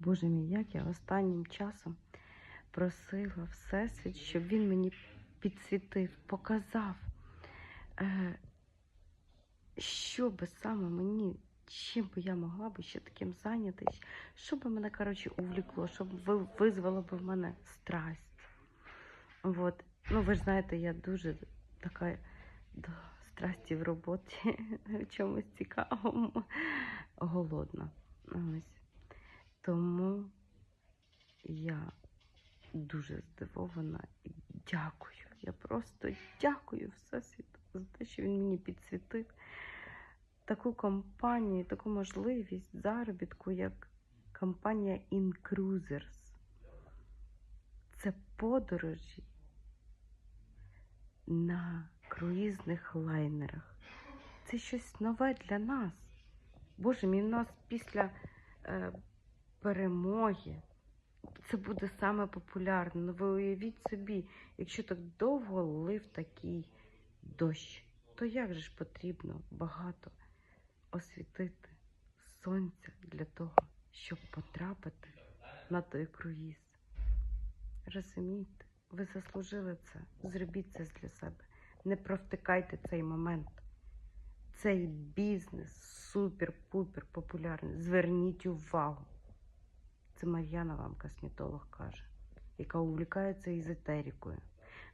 Боже мій, як я останнім часом просила Всесвіт, щоб він мені підсвітив, показав, е, що би саме мені, чим би я могла би ще таким зайнятися, що би мене, коротше, увлікло, щоб ви- визвало би в мене страсть. Вот. Ну, ви ж знаєте, я дуже така до страсті в роботі, в чомусь цікавому, голодна. Ось. Тому я дуже здивована і дякую. Я просто дякую Всесвіту за те, що він мені підсвітив таку компанію, таку можливість заробітку, як компанія InCruisers. Це подорожі на круїзних лайнерах. Це щось нове для нас. Боже мій, у нас після е, перемоги це буде саме популярне. Ну ви уявіть собі, якщо так довго лив такий дощ, то як же ж потрібно багато освітити сонця для того, щоб потрапити на той круїз. Розумієте, ви заслужили це. Зробіть це для себе. Не провтикайте цей момент. Цей бізнес супер-пупер популярний. Зверніть увагу. Це Мар'яна вам косметолог каже, яка увлікається езотерикою,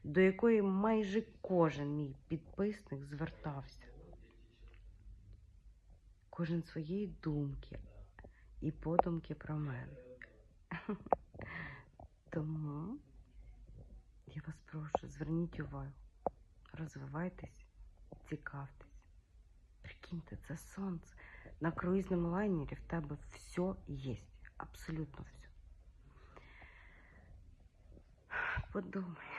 до якої майже кожен мій підписник звертався. Кожен своєї думки і подумки про мене. Тому я вас прошу, зверніть увагу, розвивайтесь, цікавтесь. Прикиньте, це сонце. На круїзному лайнері в тебе все є. Абсолютно все. Подумай.